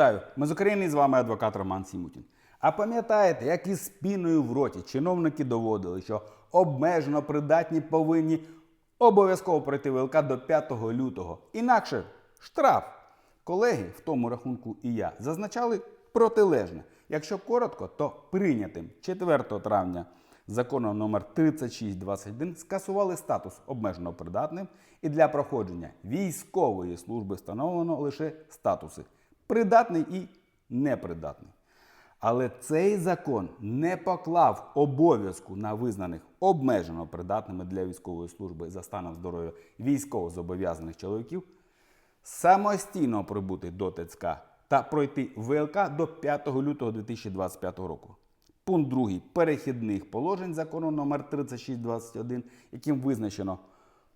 Вітаю! Ми з України і з вами адвокат Роман Сімутін. А пам'ятаєте, як із спіною в роті чиновники доводили, що обмежено придатні повинні обов'язково пройти ВЛК до 5 лютого. Інакше штраф. Колеги, в тому рахунку і я, зазначали протилежне. Якщо коротко, то прийнятим 4 травня законом номер 3621 скасували статус обмежено придатним і для проходження військової служби встановлено лише статуси придатний і непридатний. Але цей закон не поклав обов'язку на визнаних обмежено придатними для військової служби за станом здоров'я військовозобов'язаних чоловіків самостійно прибути до ТЦК та пройти ВЛК до 5 лютого 2025 року. Пункт 2 перехідних положень закону номер 3621, яким визначено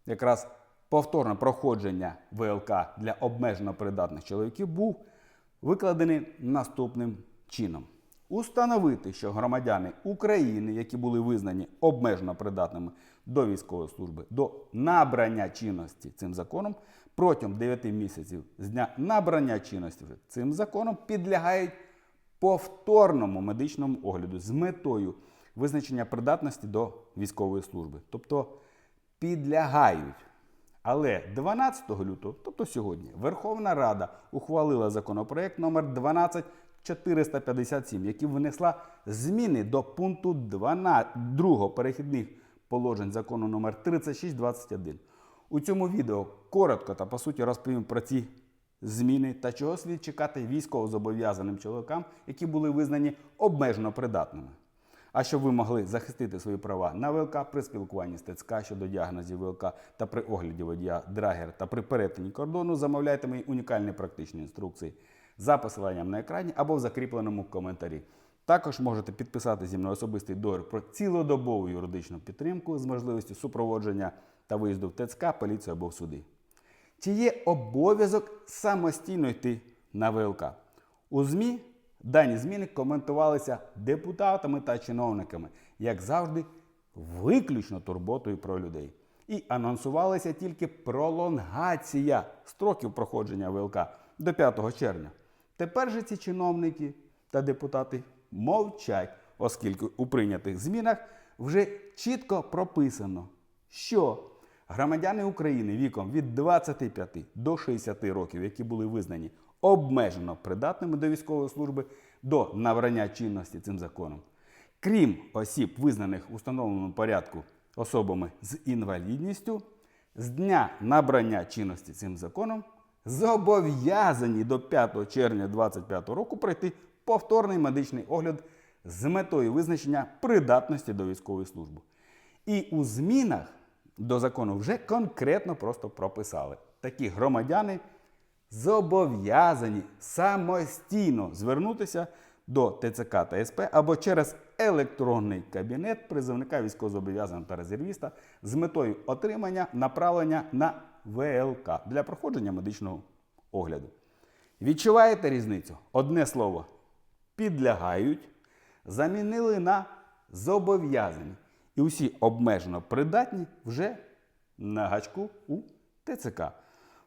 якраз повторне проходження ВЛК для обмежено придатних чоловіків, був викладений наступним чином. Установити, що громадяни України, які були визнані обмежено придатними до військової служби, до набрання чинності цим законом протягом 9 місяців з дня набрання чинності цим законом підлягають повторному медичному огляду з метою визначення придатності до військової служби. Тобто підлягають. Але 12 лютого, тобто сьогодні, Верховна Рада ухвалила законопроект номер 12457, який внесла зміни до пункту 12, 2 перехідних положень закону номер 3621. У цьому відео коротко та по суті розповім про ці зміни та чого слід чекати військовозобов'язаним чоловікам, які були визнані обмежено придатними. А щоб ви могли захистити свої права на ВЛК при спілкуванні з ТЦК щодо діагнозів ВЛК та при огляді водія Драгер та при перетині кордону, замовляйте мої унікальні практичні інструкції за посиланням на екрані або в закріпленому коментарі. Також можете підписати зі мною особистий договір про цілодобову юридичну підтримку з можливістю супроводження та виїзду в ТЦК, поліцію або в суди. Чи є обов'язок самостійно йти на ВЛК? У ЗМІ дані зміни коментувалися депутатами та чиновниками, як завжди, виключно турботою про людей. І анонсувалася тільки пролонгація строків проходження ВЛК до 5 червня. Тепер же ці чиновники та депутати мовчать, оскільки у прийнятих змінах вже чітко прописано, що громадяни України віком від 25 до 60 років, які були визнані обмежено придатними до військової служби до набрання чинності цим законом, крім осіб, визнаних у встановленому порядку особами з інвалідністю, з дня набрання чинності цим законом зобов'язані до 5 червня 2025 року пройти повторний медичний огляд з метою визначення придатності до військової служби. І у змінах до закону вже конкретно просто прописали. Такі громадяни зобов'язані самостійно звернутися до ТЦК та СП або через електронний кабінет призовника військовозобов'язаного та резервіста з метою отримання направлення на ВЛК для проходження медичного огляду. Відчуваєте різницю? Одне слово підлягають, замінили на зобов'язані. І усі обмежено придатні вже на гачку у ТЦК.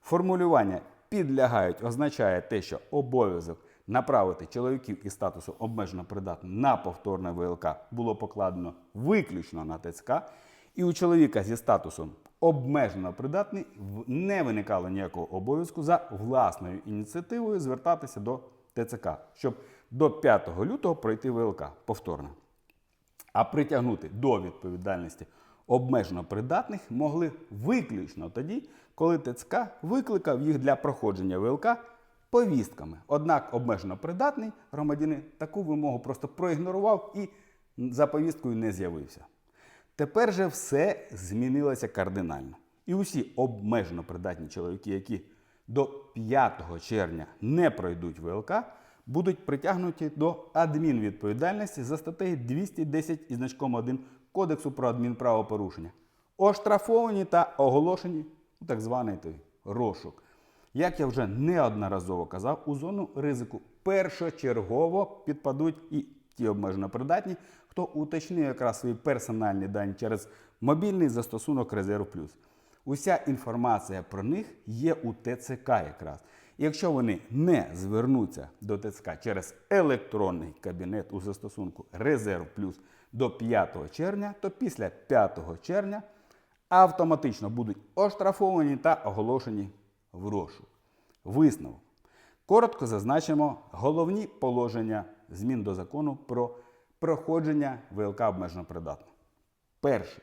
Формулювання підлягають означає те, що обов'язок направити чоловіків із статусу обмежено придатним на повторне ВЛК було покладено виключно на ТЦК. І у чоловіка зі статусом обмежено придатний не виникало ніякого обов'язку за власною ініціативою звертатися до ТЦК, щоб до 5 лютого пройти ВЛК повторно. А притягнути до відповідальності обмежено придатних могли виключно тоді, коли ТЦК викликав їх для проходження ВЛК повістками. Однак обмежено придатний громадянин таку вимогу просто проігнорував і за повісткою не з'явився. Тепер же все змінилося кардинально. І усі обмежено придатні чоловіки, які до 5 червня не пройдуть ВЛК, будуть притягнуті до адмінвідповідальності за статтею 210 із значком 1 Кодексу про адмінправопорушення, оштрафовані та оголошені у так званий той розшук. Як я вже неодноразово казав, у зону ризику першочергово підпадуть і ті обмежено придатні, хто уточнює якраз свої персональні дані через мобільний застосунок Резерв Плюс. Уся інформація про них є у ТЦК якраз. Якщо вони не звернуться до ТЦК через електронний кабінет у застосунку Резерв Плюс до 5 червня, то після 5 червня автоматично будуть оштрафовані та оголошені в розшук. Висновок. Коротко зазначимо головні положення змін до закону про проходження ВЛК обмежено придатно. Перше.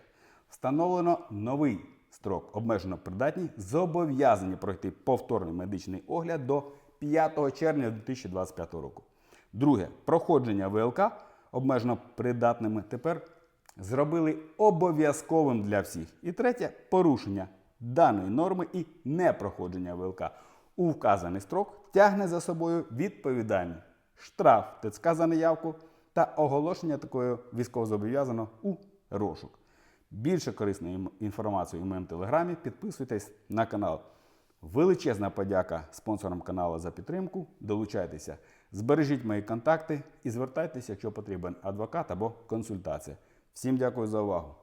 Встановлено новий строк обмежено придатні, зобов'язані пройти повторний медичний огляд до 5 червня 2025 року. Друге. Проходження ВЛК обмежено придатними тепер зробили обов'язковим для всіх. І третє порушення даної норми і непроходження ВЛК у вказаний строк тягне за собою відповідальність, штраф ТЦК за неявку та оголошення такої військовозобов'язаного у розшук. Більше корисної інформації у моєму телеграмі підписуйтесь на канал. Величезна подяка спонсорам каналу за підтримку. Долучайтеся, збережіть мої контакти і звертайтеся, якщо потрібен адвокат або консультація. Всім дякую за увагу.